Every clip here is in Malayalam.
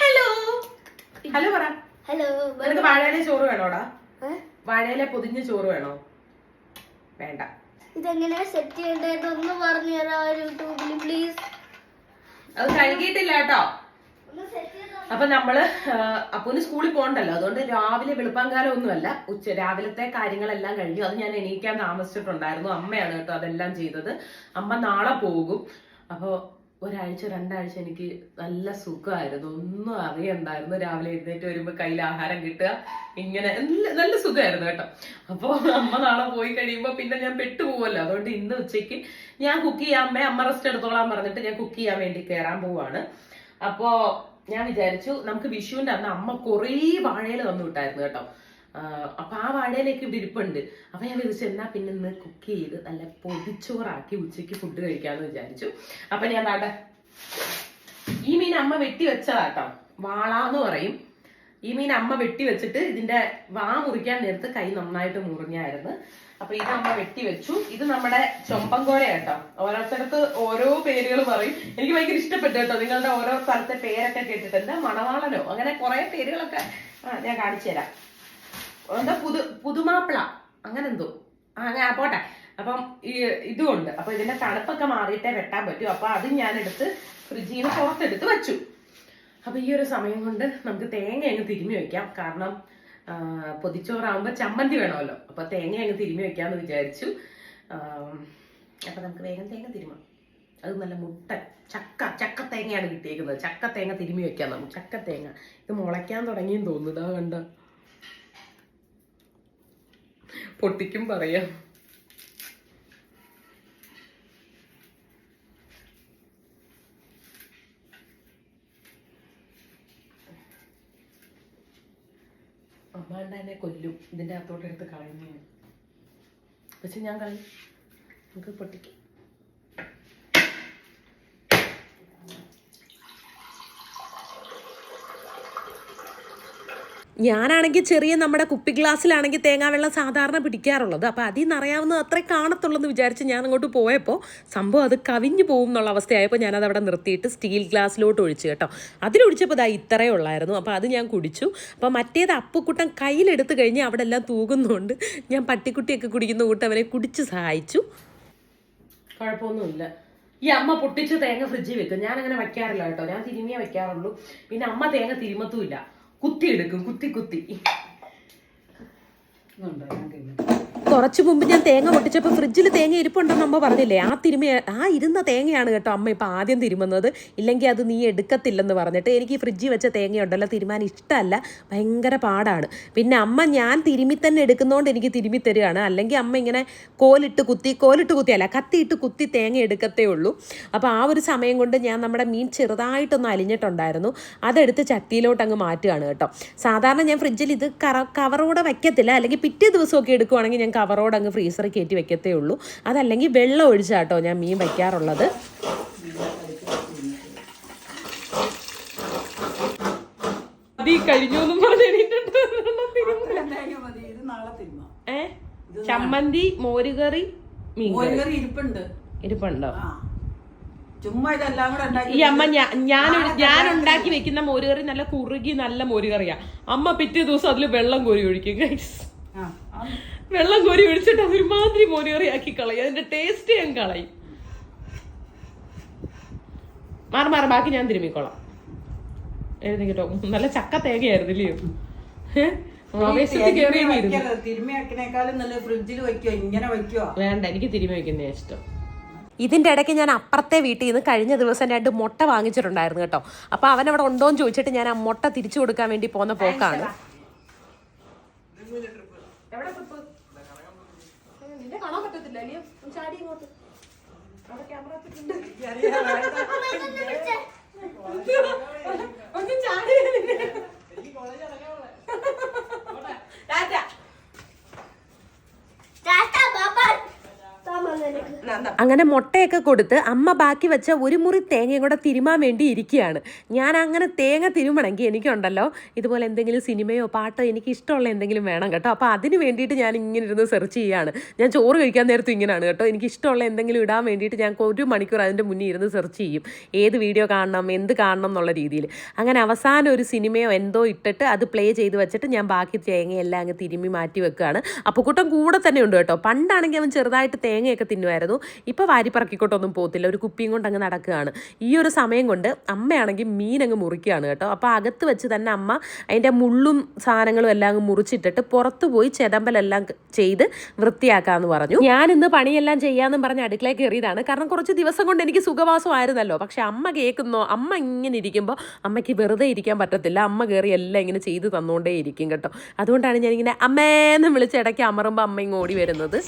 ഹലോ ഹലോ പറ. ഹലോ നിനക്ക് വാഴയിലെ ചോറ് വേണോടാ? വാഴയിലെ പൊതിഞ്ഞ ചോറ് വേണോ? വേണ്ട. ഇതെങ്ങനെ സെറ്റ് ചെയ്യേണ്ടത്? ഒന്ന് പറഞ്ഞു തരാം യൂട്യൂബിൽ പ്ലീസ് അത് കഴുകിയിട്ടില്ല കേട്ടോ. അപ്പൊ നമ്മൾ അപ്പൊ അപ്പൂന് സ്കൂളിൽ പോകണ്ടല്ലോ. അതുകൊണ്ട് രാവിലെ വെളുപ്പാങ്കാലം ഒന്നുമല്ല ഉച്ച രാവിലത്തെ കാര്യങ്ങളെല്ലാം കഴിഞ്ഞു. അത് ഞാൻ എണീക്കാൻ താമസിച്ചിട്ടുണ്ടായിരുന്നു. അമ്മയാണ് കേട്ടോ അതെല്ലാം ചെയ്തത്. അമ്മ നാളെ പോകും. അപ്പൊ ഒരാഴ്ച രണ്ടാഴ്ച എനിക്ക് നല്ല സുഖമായിരുന്നു. ഒന്നും അറിയണ്ടായിരുന്നു. രാവിലെ എഴുന്നേറ്റ് വരുമ്പോ കയ്യിൽ ആഹാരം കിട്ടുക. ഇങ്ങനെ നല്ല- സുഖമായിരുന്നു കേട്ടോ. അപ്പൊ അമ്മ നാളെ പോയി കഴിയുമ്പോ പിന്നെ ഞാൻ പെട്ടുപോകുമല്ലോ അതുകൊണ്ട് ഇന്ന് ഉച്ചയ്ക്ക് ഞാൻ കുക്ക് ചെയ്യാൻ അമ്മ അമ്മ റെസ്റ്റ് എടുത്തോളാൻ പറഞ്ഞിട്ട് ഞാൻ കുക്ക് ചെയ്യാൻ വേണ്ടി കയറാൻ പോവാണ്. അപ്പോ ഞാൻ വിചാരിച്ചു നമുക്ക് വിഷുവിന്റെ അന്ന് അമ്മ കുറേ വാഴയിൽ തന്നു വിട്ടായിരുന്നു കേട്ടോ. അപ്പൊ ആ വാഴയിലേക്ക് ഇവിടെ ഇരിപ്പുണ്ട്. അപ്പൊ ഞാൻ വിചാരിച്ചു എന്നാ പിന്നെ ഇന്ന് കുക്ക് ചെയ്ത് നല്ല പൊതിച്ചോറാക്കി ഉച്ചയ്ക്ക് ഫുഡ് കഴിക്കാന്ന് വിചാരിച്ചു. അപ്പൊ ഞാൻ നാട്ടെ ഈ മീൻ അമ്മ വെട്ടി വെച്ചതാട്ടോ വാളാന്ന് പറയും. ഈ മീൻ അമ്മ വെട്ടി വെച്ചിട്ട് ഇതിന്റെ വാ മുറിക്കാൻ നേരത്ത് കൈ നന്നായിട്ട് മുറിഞ്ഞായിരുന്നു. അപ്പൊ ഇത് അമ്മ വെട്ടി വെച്ചു. ഇത് നമ്മുടെ ചൊമ്പങ്കോര കേട്ടോ ഓരോരുത്തരത്ത് ഓരോ പേരുകൾ പറയും. എനിക്ക് ഭയങ്കര ഇഷ്ടപ്പെട്ടു കേട്ടോ നിങ്ങളുടെ ഓരോ സ്ഥലത്തെ പേരൊക്കെ കേട്ടിട്ടുണ്ട്. മണവാളനോ? അങ്ങനെ കുറെ പേരുകളൊക്കെ ഞാൻ കാണിച്ചു തരാം. എന്താ പുതു പുതുമാപ്പിള. അങ്ങനെ എന്തോ ഞാൻ പോട്ടെ. അപ്പം ഈ ഇതുമുണ്ട് അപ്പൊ ഇതിന്റെ തണുപ്പൊക്കെ മാറിയിട്ടേ വെട്ടാൻ പറ്റൂ. അപ്പൊ അത് ഞാൻ എടുത്ത് ഫ്രിഡ്ജിൽ നിന്ന് പുറത്തെടുത്ത് വെച്ചു. അപ്പൊ ഈ ഒരു സമയം കൊണ്ട് നമുക്ക് തേങ്ങ അങ്ങ് തിരുമ്മി വെക്കാം. കാരണം ആ, പൊതിച്ചോറാകുമ്പോ ചമ്മന്തി വേണമല്ലോ. അപ്പൊ തേങ്ങ അങ്ങ് തിരുമ്മി വെക്കാന്ന് വിചാരിച്ചു. അപ്പൊ നമുക്ക് വേഗം തേങ്ങ തിരുമാം. അത് നല്ല മുട്ട ചക്ക ചക്ക തേങ്ങയാണ് കിട്ടിയേക്കുന്നത്. ചക്ക തേങ്ങ തിരുമ്മി വെക്കാം നമുക്ക്. ചക്ക തേങ്ങ. ഇത് മുളയ്ക്കാൻ തുടങ്ങിയെന്ന് തോന്നുന്നു ഇതാ കണ്ട? പൊട്ടിക്കും പറയാം. അമ്മാണ്ട കൊല്ലും. ഇതിന്റെ അകത്തോട്ടെടുത്ത് കളയുന്നു പക്ഷെ ഞാൻ കളയും. നമുക്ക് പൊട്ടിക്കും. ഞാനാണെങ്കിൽ ചെറിയ നമ്മുടെ കുപ്പി ഗ്ലാസ്സിലാണെങ്കിൽ തേങ്ങാവെള്ളം സാധാരണ പിടിക്കാറുള്ളത്. അപ്പോൾ അതിൽ നിന്ന് അറിയാവുന്നത് അത്രേ കാണത്തുള്ളൂ എന്ന് വിചാരിച്ച് ഞാൻ അങ്ങോട്ട് പോയപ്പോൾ സംഭവം അത് കവിഞ്ഞു പോകും എന്നുള്ള അവസ്ഥയായപ്പോൾ ഞാനത് അവിടെ നിർത്തിയിട്ട് സ്റ്റീൽ ഗ്ലാസ്സിലോട്ട് ഒഴിച്ചു കേട്ടോ. അതിലൊഴിച്ചപ്പോൾ ഇതാ ഇത്രയേ ഉള്ളായിരുന്നു. അപ്പോൾ അത് ഞാൻ കുടിച്ചു. അപ്പോൾ മറ്റേത് അപ്പുക്കുട്ടൻ കയ്യിലെടുത്ത് കഴിഞ്ഞ് അവിടെ എല്ലാം തൂകുന്നുണ്ട്. ഞാൻ പട്ടിക്കുട്ടിയൊക്കെ കുടിക്കുന്ന കൂട്ട് അവനെ കുടിച്ച് സഹായിച്ചു. കുഴപ്പമൊന്നുമില്ല. ഈ അമ്മ പൊട്ടിച്ച് തേങ്ങ ഫ്രിഡ്ജിൽ വെക്കും. ഞാൻ അങ്ങനെ വെക്കാറില്ല കേട്ടോ. ഞാൻ തിരുമിയേ വെക്കാറുള്ളൂ പിന്നെ അമ്മ തേങ്ങ തിരുമത്തുമില്ല. കുത്തി എടുക്കും കുത്തി കുത്തി കുറച്ച് മുമ്പ് ഞാൻ തേങ്ങ പൊട്ടിച്ചപ്പോൾ ഫ്രിഡ്ജിൽ തേങ്ങ ഇരിപ്പുണ്ടെന്ന് അമ്മ പറഞ്ഞില്ലേ? ആ തിരുമ ആ ഇരുന്ന തേങ്ങയാണ് കേട്ടോ അമ്മ ഇപ്പം ആദ്യം തിരുമുന്നത്. ഇല്ലെങ്കിൽ അത് നീ എടുക്കത്തില്ലെന്ന് പറഞ്ഞിട്ട് എനിക്ക് ഈ ഫ്രിഡ്ജിൽ വെച്ച തേങ്ങയുണ്ടല്ലോ തിരുമാൻ ഇഷ്ടമല്ല ഭയങ്കര പാടാണ്. പിന്നെ അമ്മ ഞാൻ തിരുമി തന്നെ എടുക്കുന്നതുകൊണ്ട് എനിക്ക് തിരുമി തരികയാണ് അല്ലെങ്കിൽ അമ്മ ഇങ്ങനെ കോലിട്ട് കുത്തി കോലിട്ട് കുത്തിയല്ല കത്തിയിട്ട് കുത്തി തേങ്ങ എടുക്കത്തേ ഉള്ളൂ. അപ്പോൾ ആ ഒരു സമയം കൊണ്ട് ഞാൻ നമ്മുടെ മീൻ ചെറുതായിട്ടൊന്ന് അലിഞ്ഞിട്ടുണ്ടായിരുന്നു. അതെടുത്ത് ചട്ടിയിലോട്ട് അങ്ങ് മാറ്റുകയാണ് കേട്ടോ. സാധാരണ ഞാൻ ഫ്രിഡ്ജിൽ ഇത് കവറോടെ വയ്ക്കത്തില്ല അല്ലെങ്കിൽ പിറ്റേ ദിവസമൊക്കെ എടുക്കുവാണെങ്കിൽ ഞാൻ കവറോടെ അങ്ങ് ഫ്രീസറിൽ കയറ്റി വെക്കത്തേ ഉള്ളൂ. അതല്ലെങ്കിൽ വെള്ളം ഒഴിച്ചാട്ടോ ഞാൻ മീൻ വയ്ക്കാറുള്ളത്. അതി കഴിഞ്ഞു എന്നും പറഞ്ഞിട്ടുണ്ട് മതി ഇത് നാളെ തിന്നോ. ഏ? ചമ്മന്തി മോരുകറി മീൻ കറി. മോരുകറി ഇരിപ്പുണ്ട്. ഇരിപ്പുണ്ടോ? ചുമ്മാ ഇതെല്ലാം കൂടെ ഈ അമ്മ ഞാൻ ഞാൻ ഉണ്ടാക്കി വെക്കുന്ന മോരുകറി നല്ല കുറുകി നല്ല മോരുകറിയാ. അമ്മ പിറ്റേ ദിവസം അതിൽ വെള്ളം കോരി ഒഴിക്കും ഗൈസ്. വെള്ളം കോരി ഒഴിച്ചിട്ട് അത് ഒരുമാതിരി മോരുകറി ആക്കി കളയും. അതിന്റെ ടേസ്റ്റ് ഞാൻ കളയും. മാറി മാറി ബാക്കി ഞാൻ തിരുമ്മിക്കോളാം. എഴുതിക്കട്ടോ നല്ല ചക്ക തേങ്ങയായിരുന്നു ഇല്ലയോ വേണ്ട എനിക്ക് തിരുമ്മി വെക്കുന്ന ഇഷ്ടം. ഇതിന്റെ ഇടയ്ക്ക് ഞാൻ അപ്പുറത്തെ വീട്ടിൽ നിന്ന് കഴിഞ്ഞ ദിവസം രണ്ട് മുട്ട വാങ്ങിച്ചിട്ടുണ്ടായിരുന്നു കേട്ടോ. അപ്പോൾ അവൻ അവിടെ ഉണ്ടോ എന്ന് ചോദിച്ചിട്ട് ഞാൻ ആ മുട്ട തിരിച്ചു കൊടുക്കാൻ വേണ്ടി പോകുന്ന പോക്കാണ്. നിന്നെ കാണാൻ പറ്റത്തില്ല അല്ലയോ ചാടി ഇങ്ങോട്ട് അവിടെ ക്യാമറ വെച്ചിട്ടുണ്ട് ഒന്ന് ചാടി ടാറ്റ അങ്ങനെ മുട്ടയൊക്കെ കൊടുത്ത് അമ്മ ബാക്കി വെച്ച ഒരു മുറി തേങ്ങയും കൂടെ തിരുമാൻ വേണ്ടി ഇരിക്കുകയാണ്. ഞാൻ അങ്ങനെ തേങ്ങ തിരുമണമെങ്കിൽ എനിക്കുണ്ടല്ലോ ഇതുപോലെ എന്തെങ്കിലും സിനിമയോ പാട്ടോ എനിക്ക് ഇഷ്ടമുള്ള എന്തെങ്കിലും വേണം കേട്ടോ. അപ്പോൾ അതിന് വേണ്ടിയിട്ട് ഞാൻ ഇങ്ങനെ ഇരുന്ന് സെർച്ച് ചെയ്യുകയാണ്. ഞാൻ ചോറ് കഴിക്കാൻ നേരത്തും ഇങ്ങനെയാണ് കേട്ടോ. എനിക്ക് ഇഷ്ടമുള്ള എന്തെങ്കിലും ഇടാൻ വേണ്ടിയിട്ട് ഞാൻ ഒരു മണിക്കൂർ അതിന്റെ മുന്നിൽ ഇരുന്ന് സെർച്ച് ചെയ്യും. ഏത് വീഡിയോ കാണണം എന്ത് കാണണം എന്നുള്ള രീതിയിൽ. അങ്ങനെ അവസാനം ഒരു സിനിമയോ എന്തോ ഇട്ടിട്ട് അത് പ്ലേ ചെയ്ത് വെച്ചിട്ട് ഞാൻ ബാക്കി തേങ്ങയെല്ലാം അങ്ങ് തിരുമ്മി മാറ്റി വെക്കുകയാണ്. അപ്പോൾ കൂട്ടം കൂടെ തന്നെ ഉണ്ട് കേട്ടോ. പണ്ടാണെങ്കിൽ അവൻ ചെറുതായിട്ട് തേങ്ങയൊക്കെ തിന്നുമായിരുന്നു. ഇപ്പോൾ വാരി പറക്കിക്കോട്ടൊന്നും പോകത്തില്ല. ഒരു കുപ്പിയും കൊണ്ട് അങ്ങ് നടക്കുകയാണ്. ഈ ഒരു സമയം കൊണ്ട് അമ്മയാണെങ്കിൽ മീൻ അങ്ങ് മുറിക്കുകയാണ് കേട്ടോ. അപ്പോൾ അകത്ത് വെച്ച് തന്നെ അമ്മ അതിന്റെ മുള്ളും സാധനങ്ങളും എല്ലാം അങ്ങ് മുറിച്ചിട്ടിട്ട് പുറത്ത് പോയി ചെതമ്പലെല്ലാം ചെയ്ത് വൃത്തിയാക്കാമെന്ന് പറഞ്ഞു. ഞാൻ ഇന്ന് പണിയെല്ലാം ചെയ്യാമെന്നും പറഞ്ഞ് അടുക്കളയിൽ കയറിയതാണ്. കാരണം കുറച്ച് ദിവസം കൊണ്ട് എനിക്ക് സുഖവാസമായിരുന്നല്ലോ. പക്ഷെ അമ്മ കേൾക്കുന്നോ അമ്മ ഇങ്ങനെ ഇരിക്കുമ്പോൾ അമ്മയ്ക്ക് വെറുതെ ഇരിക്കാൻ പറ്റത്തില്ല. അമ്മ കയറി എല്ലാം ഇങ്ങനെ ചെയ്ത് തന്നുകൊണ്ടേ ഇരിക്കും കേട്ടോ. അതുകൊണ്ടാണ് ഞാനിങ്ങനെ അമ്മേന്ന് വിളിച്ച് ഇടയ്ക്ക് അമറുമ്പോൾ അമ്മ ഇങ്ങോടി വരുന്നത്.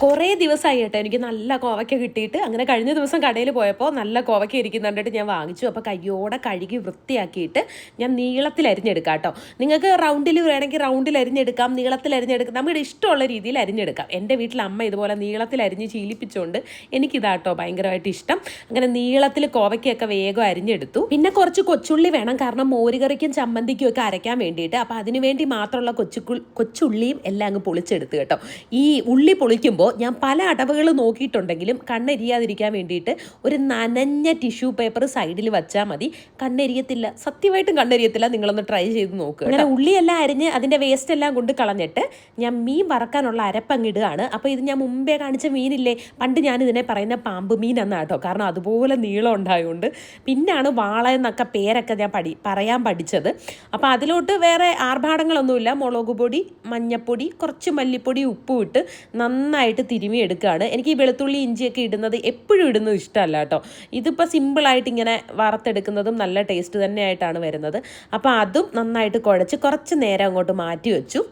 കുറേ ദിവസമായി കേട്ടോ എനിക്ക് നല്ല കോവയ്ക്ക കിട്ടിയിട്ട്. അങ്ങനെ കഴിഞ്ഞ ദിവസം കടയിൽ പോയപ്പോൾ നല്ല കോവയ്ക്ക ഇരിക്കുന്നുണ്ടിട്ട് ഞാൻ വാങ്ങിച്ചു. അപ്പോൾ കയ്യോടെ കഴുകി വൃത്തിയാക്കിയിട്ട് ഞാൻ നീളത്തിൽ അരിഞ്ഞെടുക്കാം കേട്ടോ നിങ്ങൾക്ക് റൗണ്ടിൽ വേണമെങ്കിൽ റൗണ്ടിൽ അരിഞ്ഞെടുക്കാം നീളത്തിൽ അരിഞ്ഞെടുക്കാം. നമ്മുടെ ഇഷ്ടമുള്ള രീതിയിൽ അരിഞ്ഞെടുക്കാം. എന്റെ വീട്ടിൽ അമ്മ ഇതുപോലെ നീളത്തിൽ അരിഞ്ഞ് ശീലിപ്പിച്ചുകൊണ്ട് എനിക്കിതാട്ടോ ഭയങ്കരമായിട്ട് ഇഷ്ടം. അങ്ങനെ നീളത്തിൽ കോവയ്ക്കൊക്കെ വേഗം അരിഞ്ഞെടുത്തു. പിന്നെ കുറച്ച് കൊച്ചുള്ളി വേണം. കാരണം മോരുകറിക്കും ചമ്മന്തിക്കും ഒക്കെ അരയ്ക്കാൻ വേണ്ടിയിട്ട്. അപ്പോൾ അതിനുവേണ്ടി മാത്രമുള്ള കൊച്ചു കൊച്ചുള്ളിയും എല്ലാം അങ്ങ് പൊളിച്ചെടുത്ത് കേട്ടോ. ഈ ഉള്ളി പൊളിക്കുമ്പോൾ ഞാൻ പല അടവുകൾ നോക്കിയിട്ടുണ്ടെങ്കിലും കണ്ണെരിയാതിരിക്കാൻ വേണ്ടിയിട്ട് ഒരു നനഞ്ഞ ടിഷ്യൂ പേപ്പർ സൈഡിൽ വെച്ചാൽ മതി. കണ്ണെരിയത്തില്ല. സത്യമായിട്ടും കണ്ണെരിയത്തില്ല. നിങ്ങളൊന്ന് ട്രൈ ചെയ്ത് നോക്കുക അങ്ങനെ ഉള്ളിയെല്ലാം അരിഞ്ഞ് അതിന്റെ വേസ്റ്റ് എല്ലാം കൊണ്ട് കളഞ്ഞിട്ട് ഞാൻ മീൻ വറക്കാനുള്ള അരപ്പങ്ങിടുകയാണ്. അപ്പോൾ ഇത് ഞാൻ മുമ്പേ കാണിച്ച മീനില്ലേ? പണ്ട് ഞാൻ ഇതിനെ പറയുന്ന പാമ്പ് മീൻ എന്നാണ് കേട്ടോ. കാരണം അതുപോലെ നീളം ഉണ്ടായതുകൊണ്ട് പിന്നാണ് വാള എന്നൊക്കെ പേരൊക്കെ ഞാൻ പഠി പറയാൻ പഠിച്ചത്. അപ്പോൾ അതിലോട്ട് വേറെ ആർഭാടങ്ങളൊന്നുമില്ല. മുളക് പൊടി മഞ്ഞപ്പൊടി കുറച്ച് മല്ലിപ്പൊടി ഉപ്പും ഇട്ട് നന്നായിട്ട് തിരുമി എടുക്കുകയാണ്. എനിക്ക് ഈ വെളുത്തുള്ളി ഇഞ്ചിയൊക്കെ ഇടുന്നത് എപ്പോഴും ഇടുന്നത് ഇഷ്ടമല്ല കേട്ടോ. ഇതിപ്പോൾ സിമ്പിളായിട്ട് ഇങ്ങനെ വറുത്തെടുക്കുന്നതും നല്ല ടേസ്റ്റ് തന്നെയായിട്ടാണ് വരുന്നത്. അപ്പോൾ അതും നന്നായിട്ട് കുഴച്ച് കുറച്ച് നേരം അങ്ങോട്ട് മാറ്റി വെച്ചു.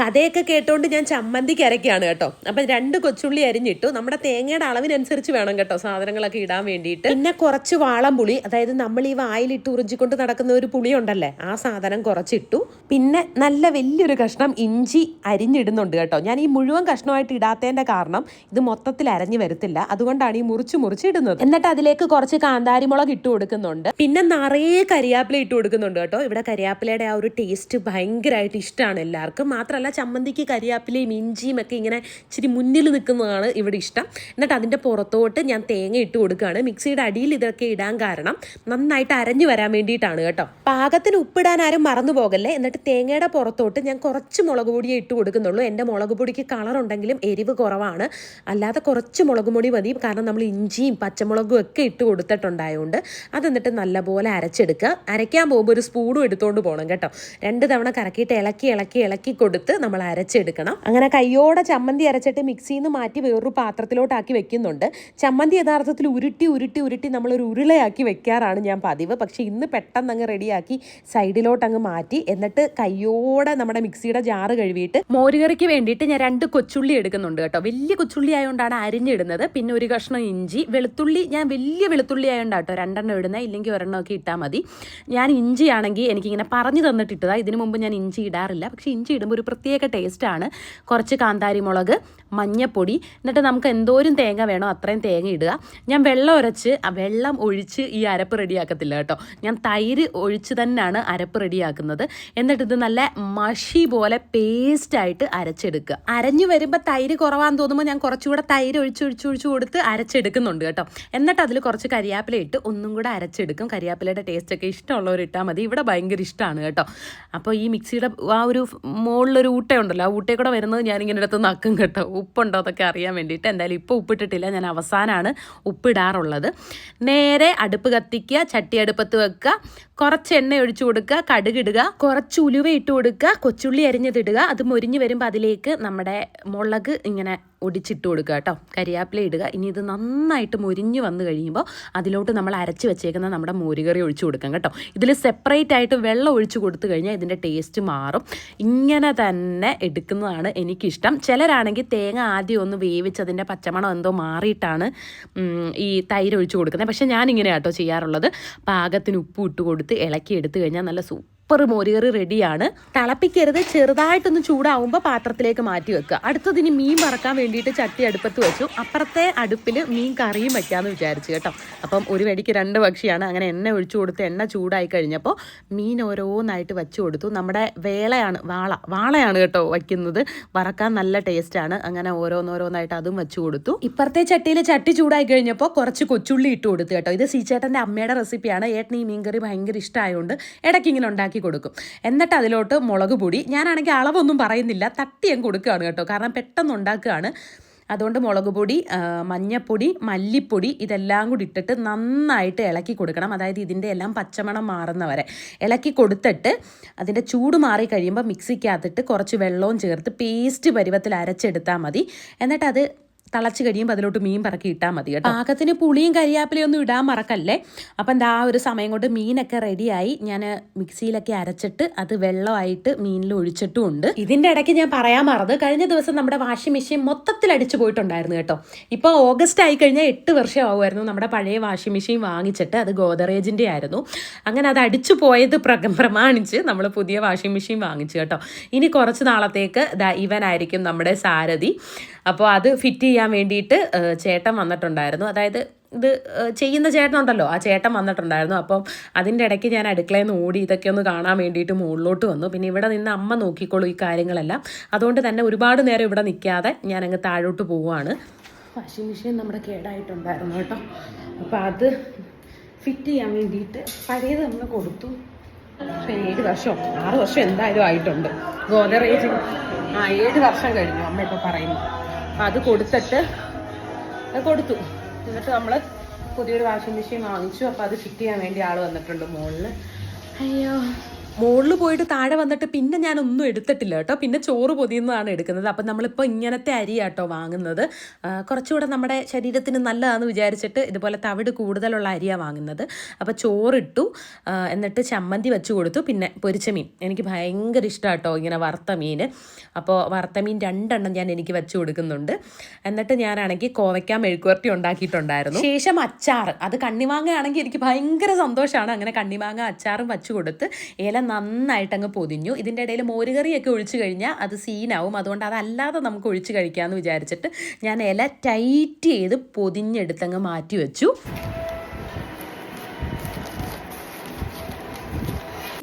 കഥയൊക്കെ കേട്ടോണ്ട് ഞാൻ ചമ്മന്തിക്ക് അരയ്ക്കാണ് കേട്ടോ. അപ്പം രണ്ട് കൊച്ചുള്ളി അരിഞ്ഞിട്ടു നമ്മുടെ തേങ്ങയുടെ അളവിനനുസരിച്ച് വേണം കേട്ടോ സാധനങ്ങളൊക്കെ ഇടാൻ വേണ്ടിയിട്ട്. പിന്നെ കുറച്ച് വാളം പുളി അതായത് നമ്മൾ ഈ വായിലിട്ട് ഉറിഞ്ചിക്കൊണ്ട് നടക്കുന്ന ഒരു പുളി ഉണ്ടല്ലേ ആ സാധനം കുറച്ചിട്ടു. പിന്നെ നല്ല വലിയൊരു കഷ്ണം ഇഞ്ചി അരിഞ്ഞിടുന്നുണ്ട് കേട്ടോ. ഞാൻ ഈ മുഴുവൻ കഷ്ണമായിട്ട് ഇടാത്തതിന്റെ കാരണം ഇത് മൊത്തത്തിൽ അരഞ്ഞു വരത്തില്ല. അതുകൊണ്ടാണ് ഈ മുറിച്ച് മുറിച്ച് ഇടുന്നത്. എന്നിട്ട് അതിലേക്ക് കുറച്ച് കാന്താരിമുളക് ഇട്ട് കൊടുക്കുന്നുണ്ട്. പിന്നെ നിറയെ കരിയാപ്പില ഇട്ട് കൊടുക്കുന്നുണ്ട് കേട്ടോ. ഇവിടെ കരിയാപ്പിലയുടെ ആ ഒരു ടേസ്റ്റ് ഭയങ്കരമായിട്ട് ഇഷ്ടമാണ് എല്ലാവർക്കും. മാത്രമല്ല ചമ്മന്തിക്ക് കരിയാപ്പിലയും ഇഞ്ചിയും ഒക്കെ ഇങ്ങനെ ഇച്ചിരി മുന്നിൽ നിൽക്കുന്നതാണ് ഇവിടെ ഇഷ്ടം. എന്നിട്ട് അതിന്റെ പുറത്തോട്ട് ഞാൻ തേങ്ങ ഇട്ട് കൊടുക്കുകയാണ്. മിക്സിയുടെ അടിയിൽ ഇതൊക്കെ ഇടാൻ കാരണം നന്നായിട്ട് അരഞ്ഞു വരാൻ വേണ്ടിയിട്ടാണ് കേട്ടോ. പാകത്തിന് ഉപ്പിടാൻ ആരും മറന്നു പോകല്ലേ? എന്നിട്ട് തേങ്ങയുടെ പുറത്തോട്ട് ഞാൻ കുറച്ച് മുളക് പൊടിയേ ഇട്ട് കൊടുക്കുന്നുള്ളൂ. എന്റെ മുളക് പൊടിക്ക് കളർ ഉണ്ടെങ്കിലും എരിവ് കുറവാണ്. അല്ലാതെ കുറച്ച് മുളക് പൊടി മതി. കാരണം നമ്മൾ ഇഞ്ചിയും പച്ചമുളകും ഒക്കെ ഇട്ട് കൊടുത്തിട്ടുണ്ടായതുകൊണ്ട് അതെന്നിട്ട് നല്ലപോലെ അരച്ചെടുക്കുക. അരയ്ക്കാൻ പോകുമ്പോൾ ഒരു സ്പൂണും എടുത്തുകൊണ്ട് പോകണം കേട്ടോ. രണ്ട് തവണ കറക്കിയിട്ട് ഇളക്കി ഇളക്കി ഇളക്കി കൊടുത്ത് നമ്മൾ അരച്ചെടുക്കണം. അങ്ങനെ കയ്യോടെ ചമ്മന്തി അരച്ചിട്ട് മിക്സിയിൽ നിന്ന് മാറ്റി വേറൊരു പാത്രത്തിലോട്ടാക്കി വെക്കുന്നുണ്ട്. ചമ്മന്തി യഥാർത്ഥത്തിൽ ഉരുട്ടി ഉരുട്ടി ഉരുട്ടി നമ്മളൊരു ഉരുളയാക്കി വെക്കാറാണ് ഞാൻ പതിവ്. പക്ഷേ ഇന്ന് പെട്ടെന്ന് അങ്ങ് റെഡിയാക്കി സൈഡിലോട്ട് അങ്ങ് മാറ്റി എന്നിട്ട് കയ്യോടെ നമ്മുടെ മിക്സിയുടെ ജാറ് കഴുകിയിട്ട് മോരുകറിക്ക് വേണ്ടിയിട്ട് ഞാൻ രണ്ട് കൊച്ചുള്ളി എടുക്കുന്നുണ്ട് കേട്ടോ. വലിയ കൊച്ചുള്ളി ആയതുകൊണ്ടാണ് അരിഞ്ഞിടുന്നത്. പിന്നെ ഒരു കഷ്ണം ഇഞ്ചി. വെളുത്തുള്ളി ഞാൻ വലിയ വെളുത്തുള്ളി ആയതുകൊണ്ടാണ് കേട്ടോ രണ്ടെണ്ണം ഇടുന്നത്. ഇല്ലെങ്കിൽ ഒരെണ്ണം ഒക്കെ ഇട്ടാൽ മതി. ഞാൻ ഇഞ്ചി ആണെങ്കിൽ എനിക്കിങ്ങനെ പറഞ്ഞു തന്നിട്ടിട്ടതാണ് ഇതിനു മുമ്പ് ഞാൻ ഇഞ്ചി ഇടാറില്ല. പക്ഷേ ഇഞ്ചി ഇടുമ്പോൾ ഒരു പ്രത്യേക ടേസ്റ്റാണ് കുറച്ച് കാന്താരി മുളക് മഞ്ഞപ്പൊടി എന്നിട്ട് നമുക്ക് എന്തോരം തേങ്ങ വേണോ അത്രയും തേങ്ങ ഇടുക. ഞാൻ വെള്ളം ഉരച്ച് വെള്ളം ഒഴിച്ച് ഈ അരപ്പ് റെഡിയാക്കത്തില്ല കേട്ടോ. ഞാൻ തൈര് ഒഴിച്ച് തന്നെയാണ് അരപ്പ് റെഡിയാക്കുന്നത്. എന്നിട്ട് ഇത് നല്ല മഷി പോലെ പേസ്റ്റായിട്ട് അരച്ചെടുക്കുക. അരഞ്ഞു വരുമ്പോൾ തൈര് കുറവാന്ന് തോന്നുമ്പോൾ ഞാൻ കുറച്ചുകൂടെ തൈര് ഒഴിച്ച് ഒഴിച്ച് ഒഴിച്ച് കൊടുത്ത് അരച്ചെടുക്കുന്നുണ്ട് കേട്ടോ. എന്നിട്ട് അതിൽ കുറച്ച് കരിയാപ്പില ഇട്ട് ഒന്നും കൂടെ അരച്ചെടുക്കും. കരിയാപ്പിലയുടെ ടേസ്റ്റൊക്കെ ഇഷ്ടമുള്ളവർ ഇട്ടാൽ മതി. ഇവിടെ ഭയങ്കര ഇഷ്ടമാണ് കേട്ടോ. അപ്പോൾ ഈ മിക്സിയുടെ ആ ഒരു മുകളിലൊരു ഊട്ടയുണ്ടല്ലോ ആ ഊട്ടയിൽ കൂടെ വരുന്നത് ഞാനിങ്ങനെ അടുത്ത് നക്കും കേട്ടോ. ഉപ്പുണ്ടോ അതൊക്കെ അറിയാൻ വേണ്ടിയിട്ട്. എന്തായാലും ഇപ്പോൾ ഉപ്പിട്ടിട്ടില്ല ഞാൻ അവസാനമാണ് ഉപ്പിടാറുള്ളത്. നേരെ അടുപ്പ് കത്തിക്കുക ചട്ടി അടുപ്പത്ത് വെക്കുക കുറച്ച് എണ്ണ ഒഴിച്ചു കൊടുക്കുക കടുകിടുക കുറച്ച് ഉലുവ ഇട്ട് കൊടുക്കുക കൊച്ചുള്ളി അരിഞ്ഞതിടുക അത് മൊരിഞ്ഞ് വരുമ്പോൾ അതിലേക്ക് നമ്മുടെ മുളക് ഇങ്ങനെ ഒടിച്ചിട്ട് കൊടുക്കുക കേട്ടോ. കരിയാപ്പില ഇടുക. ഇനി ഇത് നന്നായിട്ട് മുരിഞ്ഞു വന്നു കഴിയുമ്പോൾ അതിലോട്ട് നമ്മൾ അരച്ച് വെച്ചേക്കുന്ന നമ്മുടെ മോരുകറി ഒഴിച്ചു കൊടുക്കാം കേട്ടോ. ഇതിൽ സെപ്പറേറ്റ് ആയിട്ട് വെള്ളം ഒഴിച്ചു കൊടുത്തു കഴിഞ്ഞാൽ ഇതിന്റെ ടേസ്റ്റ് മാറും. ഇങ്ങനെ തന്നെ എടുക്കുന്നതാണ് എനിക്കിഷ്ടം. ചിലരാണെങ്കിൽ തേങ്ങ ആദ്യം ഒന്ന് വേവിച്ച് അതിന്റെ പച്ചമണം എന്തോ മാറിയിട്ടാണ് ഈ തൈര് ഒഴിച്ചു കൊടുക്കുന്നത്. പക്ഷേ ഞാനിങ്ങനെ കേട്ടോ ചെയ്യാറുള്ളത്. പാകത്തിന് ഉപ്പ് ഇട്ട് കൊടുത്ത് ഇളക്കി എടുത്തു കഴിഞ്ഞാൽ നല്ല സൂപ്പർ സൂപ്പർ മോരുകറി റെഡിയാണ് തിളപ്പിക്കരുത് ചെറുതായിട്ടൊന്ന് ചൂടാവുമ്പോൾ പാത്രത്തിലേക്ക് മാറ്റി വെക്കുക. അടുത്തതിന് മീൻ വറക്കാൻ വേണ്ടിയിട്ട് ചട്ടി അടുപ്പത്ത് വെച്ചു. അപ്പുറത്തെ അടുപ്പിൽ മീൻ കറിയും വയ്ക്കാമെന്ന് വിചാരിച്ചു കേട്ടോ. അപ്പം ഒരു വെടിക്ക് രണ്ട് പക്ഷിയാണ്. അങ്ങനെ എണ്ണ ഒഴിച്ചു കൊടുത്ത് എണ്ണ ചൂടായി കഴിഞ്ഞപ്പോൾ മീൻ ഓരോന്നായിട്ട് വെച്ചു കൊടുത്തു. നമ്മുടെ വേളയാണ് വാള. വാളയാണ് കേട്ടോ വയ്ക്കുന്നത്. വറക്കാൻ നല്ല ടേസ്റ്റാണ് അങ്ങനെ ഓരോന്നോരോന്നായിട്ട് അതും വെച്ചു കൊടുത്തു. ഇപ്പുറത്തെ ചട്ടിയിൽ ചട്ടി ചൂടായി കഴിഞ്ഞപ്പോൾ കുറച്ച് കൊച്ചുള്ളി ഇട്ട് കൊടുത്തു കേട്ടോ. ഇത് സീച്ചേട്ടന്റെ അമ്മയുടെ റെസിപ്പിയാണ് ഏട്ടന് ഈ മീൻകറി ഭയങ്കര ഇഷ്ടമായതുകൊണ്ട് ഇടയ്ക്ക് ഇങ്ങനെ ഉണ്ടാക്കി കൊടുക്കും. എന്നിട്ട് അതിലോട്ട് മുളക് പൊടി ഞാനാണെങ്കിൽ അളവൊന്നും പറയുന്നില്ല തട്ടി ഞാൻ കൊടുക്കുകയാണ് കേട്ടോ. കാരണം പെട്ടെന്ന് ഉണ്ടാക്കുകയാണ്. അതുകൊണ്ട് മുളക് പൊടി മഞ്ഞപ്പൊടി മല്ലിപ്പൊടി ഇതെല്ലാം കൂടി ഇട്ടിട്ട് നന്നായിട്ട് ഇളക്കി കൊടുക്കണം. അതായത് ഇതിന്റെ എല്ലാം പച്ചമണം മാറുന്നവരെ ഇളക്കി കൊടുത്തിട്ട് അതിന്റെ ചൂട് മാറി കഴിയുമ്പോൾ മിക്സിക്കകത്തിട്ട് കുറച്ച് വെള്ളവും ചേർത്ത് പേസ്റ്റ് പരുവത്തിൽ അരച്ചെടുത്താൽ മതി. എന്നിട്ട് അത് തിളച്ച് കഴിയുമ്പോൾ അതിലോട്ട് മീൻ പറക്കി ഇട്ടാൽ മതി കേട്ടോ. പാകത്തിന് പുളിയും കരിയാപ്പിലയും ഒന്നും ഇടാൻ മറക്കല്ലേ? അപ്പം എന്താ ഒരു സമയം കൊണ്ട് മീനൊക്കെ റെഡിയായി ഞാൻ മിക്സിയിലൊക്കെ അരച്ചിട്ട് അത് വെള്ളമായിട്ട് മീനിൽ ഒഴിച്ചിട്ടും ഉണ്ട് ഇതിന്റെ ഇടയ്ക്ക് ഞാൻ പറയാൻ മറന്ന്. കഴിഞ്ഞ ദിവസം നമ്മുടെ വാഷിംഗ് മെഷീൻ മൊത്തത്തിൽ അടിച്ചു പോയിട്ടുണ്ടായിരുന്നു കേട്ടോ. ഇപ്പോൾ ഓഗസ്റ്റ് ആയി കഴിഞ്ഞാൽ എട്ട് വർഷം ആവുമായിരുന്നു നമ്മുടെ പഴയ വാഷിംഗ് മെഷീൻ വാങ്ങിച്ചിട്ട്. അത് ഗോദറേജിന്റെ ആയിരുന്നു. അങ്ങനെ അത് അടിച്ചു പോയത് പ്ര- പ്രമാണിച്ച് നമ്മൾ പുതിയ വാഷിംഗ് മെഷീൻ വാങ്ങിച്ചു കേട്ടോ. ഇനി കുറച്ച് നാളത്തേക്ക് ഇവനായിരിക്കും നമ്മുടെ സാരഥി. അപ്പോൾ അത് ഫിറ്റ് ചെയ്യാൻ വേണ്ടിയിട്ട് ഏഹ്, ചേട്ടൻ വന്നിട്ടുണ്ടായിരുന്നു. അതായത് ഇത് ചെയ്യുന്ന ചേട്ടനുണ്ടല്ലോ ആ ചേട്ടൻ വന്നിട്ടുണ്ടായിരുന്നു. അപ്പം അതിന്റെ ഇടയ്ക്ക് ഞാൻ അടുക്കളയിൽ നിന്ന് ഓടി ഇതൊക്കെ ഒന്ന് കാണാൻ വേണ്ടിയിട്ട് മുകളിലോട്ട് വന്നു. പിന്നെ ഇവിടെ നിന്ന് അമ്മ നോക്കിക്കോളൂ ഈ കാര്യങ്ങളെല്ലാം. അതുകൊണ്ട് തന്നെ ഒരുപാട് നേരം ഇവിടെ നിൽക്കാതെ ഞാൻ അങ്ങ് താഴോട്ട് പോവുകയാണ്. വാഷിംഗ് മെഷീൻ നമ്മുടെ കേടായിട്ടുണ്ടായിരുന്നു കേട്ടോ. അപ്പോൾ അത് ഫിറ്റ് ചെയ്യാൻ വേണ്ടിയിട്ട് പഴയത് നമ്മൾ കൊടുത്തു. ഏഴ് വർഷം ആറ് വർഷം എന്തായാലും ആയിട്ടുണ്ട്. ഗോദറേജ് ആ ഏഴ് വർഷം കഴിഞ്ഞു അമ്മ ഇപ്പോൾ പറയുന്നു. അപ്പം അത് കൊടുത്തിട്ട് കൊടുത്തു. എന്നിട്ട് നമ്മൾ പുതിയൊരു വാഷിംഗ് മെഷീൻ വാങ്ങിച്ചു. അപ്പോൾ അത് ഫിറ്റ് ചെയ്യാൻ വേണ്ടി ആൾ വന്നിട്ടുണ്ട് മുകളിൽ അയ്യോ. മുകളിൽ പോയിട്ട് താഴെ വന്നിട്ട് പിന്നെ ഞാൻ ഒന്നും എടുത്തിട്ടില്ല കേട്ടോ. പിന്നെ ചോറ് പൊതിയുന്നതാണ് എടുക്കുന്നത്. അപ്പം നമ്മളിപ്പോൾ ഇങ്ങനത്തെ അരി കേട്ടോ വാങ്ങുന്നത് കുറച്ചുകൂടെ നമ്മുടെ ശരീരത്തിന് നല്ലതാണെന്ന് വിചാരിച്ചിട്ട് ഇതുപോലെ തവിട് കൂടുതലുള്ള അരിയാണ് വാങ്ങുന്നത്. അപ്പോൾ ചോറിട്ടു. എന്നിട്ട് ചമ്മന്തി വെച്ച് കൊടുത്തു. പിന്നെ പൊരിച്ച മീൻ. എനിക്ക് ഭയങ്കര ഇഷ്ടമാണ് കേട്ടോ ഇങ്ങനെ വറുത്ത മീൻ. അപ്പോൾ വറുത്ത മീൻ രണ്ടെണ്ണം ഞാൻ എനിക്ക് വെച്ച് കൊടുക്കുന്നുണ്ട്. എന്നിട്ട് ഞാനാണെങ്കിൽ കോവയ്ക്ക മെഴുക്കുവരട്ടി ഉണ്ടാക്കിയിട്ടുണ്ടായിരുന്നു. ശേഷം അച്ചാർ അത് കണ്ണിമാങ്ങ ആണെങ്കിൽ എനിക്ക് ഭയങ്കര സന്തോഷമാണ്. അങ്ങനെ കണ്ണിമാങ്ങ അച്ചാറും വെച്ച് കൊടുത്ത് നന്നായിട്ട് അങ്ങ് പൊതിഞ്ഞു. ഇതിന്റെ ഇടയിൽ മോരുകറിയൊക്കെ ഒഴിച്ചു കഴിഞ്ഞാൽ അത് സീനാവും. അതുകൊണ്ട് അതല്ലാതെ നമുക്ക് ഒഴിച്ച് കഴിക്കാമെന്ന് വിചാരിച്ചിട്ട് ഞാൻ ഇല ടൈറ്റ് ചെയ്ത് പൊതിഞ്ഞെടുത്തങ്ങ് മാറ്റി വെച്ചു.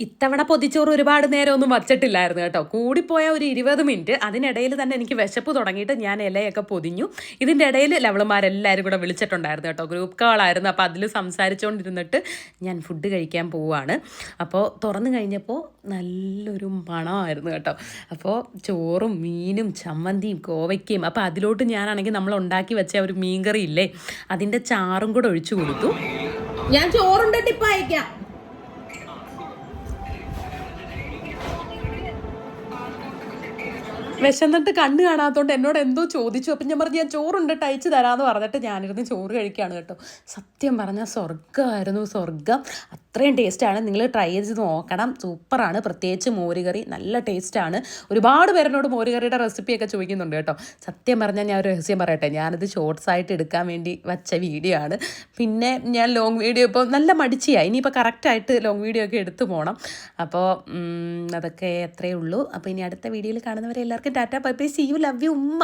ഇത്തവണ പൊതിച്ചോറ് ഒരുപാട് നേരം ഒന്നും വച്ചിട്ടില്ലായിരുന്നു കേട്ടോ. കൂടിപ്പോയ ഒരു ഇരുപത് മിനിറ്റ് അതിനിടയിൽ തന്നെ എനിക്ക് വിശപ്പ് തുടങ്ങിയിട്ട് ഞാൻ ഇലയൊക്കെ പൊതിഞ്ഞു. ഇതിന്റെ ഇടയിൽ ലവളമാരെല്ലാവരും കൂടെ വിളിച്ചിട്ടുണ്ടായിരുന്നു കേട്ടോ. ഗ്രൂപ്പ് കോളായിരുന്നു. അപ്പോൾ അതിൽ സംസാരിച്ചുകൊണ്ടിരുന്നിട്ട് ഞാൻ ഫുഡ് കഴിക്കാൻ പോവുകയാണ് അപ്പോൾ തുറന്നു കഴിഞ്ഞപ്പോൾ നല്ലൊരു മണമായിരുന്നു കേട്ടോ. അപ്പോൾ ചോറും മീനും ചമ്മന്തിയും കോവയ്ക്കയും അപ്പോൾ അതിലോട്ട് ഞാനാണെങ്കിൽ നമ്മൾ ഉണ്ടാക്കി വെച്ച ഒരു മീൻകറി ഇല്ലേ? അതിന്റെ ചാറും കൂടെ ഒഴിച്ചു കൊടുത്തു. ഞാൻ ചോറുണ്ടിട്ട് ഇപ്പം അയക്കാം. വിശന്നിട്ട് കണ്ണ് കാണാത്തോണ്ട് എന്നോട് എന്തോ ചോദിച്ചു. അപ്പം ഞാൻ പറഞ്ഞു ഞാൻ ചോറുണ്ടിട്ട് അയച്ചു തരാമെന്ന് പറഞ്ഞിട്ട് ഞാനിരുന്ന് ചോറ് കഴിക്കുകയാണ് കേട്ടോ. സത്യം പറഞ്ഞാൽ സ്വർഗമായിരുന്നു സ്വർഗം. അത്രയും ടേസ്റ്റാണ് നിങ്ങൾ ട്രൈ ചെയ്ത് നോക്കണം. സൂപ്പറാണ്. പ്രത്യേകിച്ച് മോരുകറി നല്ല ടേസ്റ്റാണ് ഒരുപാട് പേരെന്നോട് മോരുകറിയുടെ റെസിപ്പിയൊക്കെ ചോദിക്കുന്നുണ്ട് കേട്ടോ. സത്യം പറഞ്ഞാൽ ഞാൻ ഒരു രഹസ്യം പറയട്ടെ. ഞാനത് ഷോർട്സ് ആയിട്ട് എടുക്കാൻ വേണ്ടി വച്ച വീഡിയോ ആണ്. പിന്നെ ഞാൻ ലോങ് വീഡിയോ ഇപ്പോൾ നല്ല മടിച്ചിയായി. ഇനിയിപ്പോൾ കറക്റ്റായിട്ട് ലോങ് വീഡിയോ ഒക്കെ എടുത്തു പോകണം അപ്പോൾ അതൊക്കെ അത്രയേ ഉള്ളൂ. അപ്പോൾ ഇനി അടുത്ത വീഡിയോയിൽ കാണുന്നവരെ എല്ലാവർക്കും tata bye bye see you love you ഉമ്മ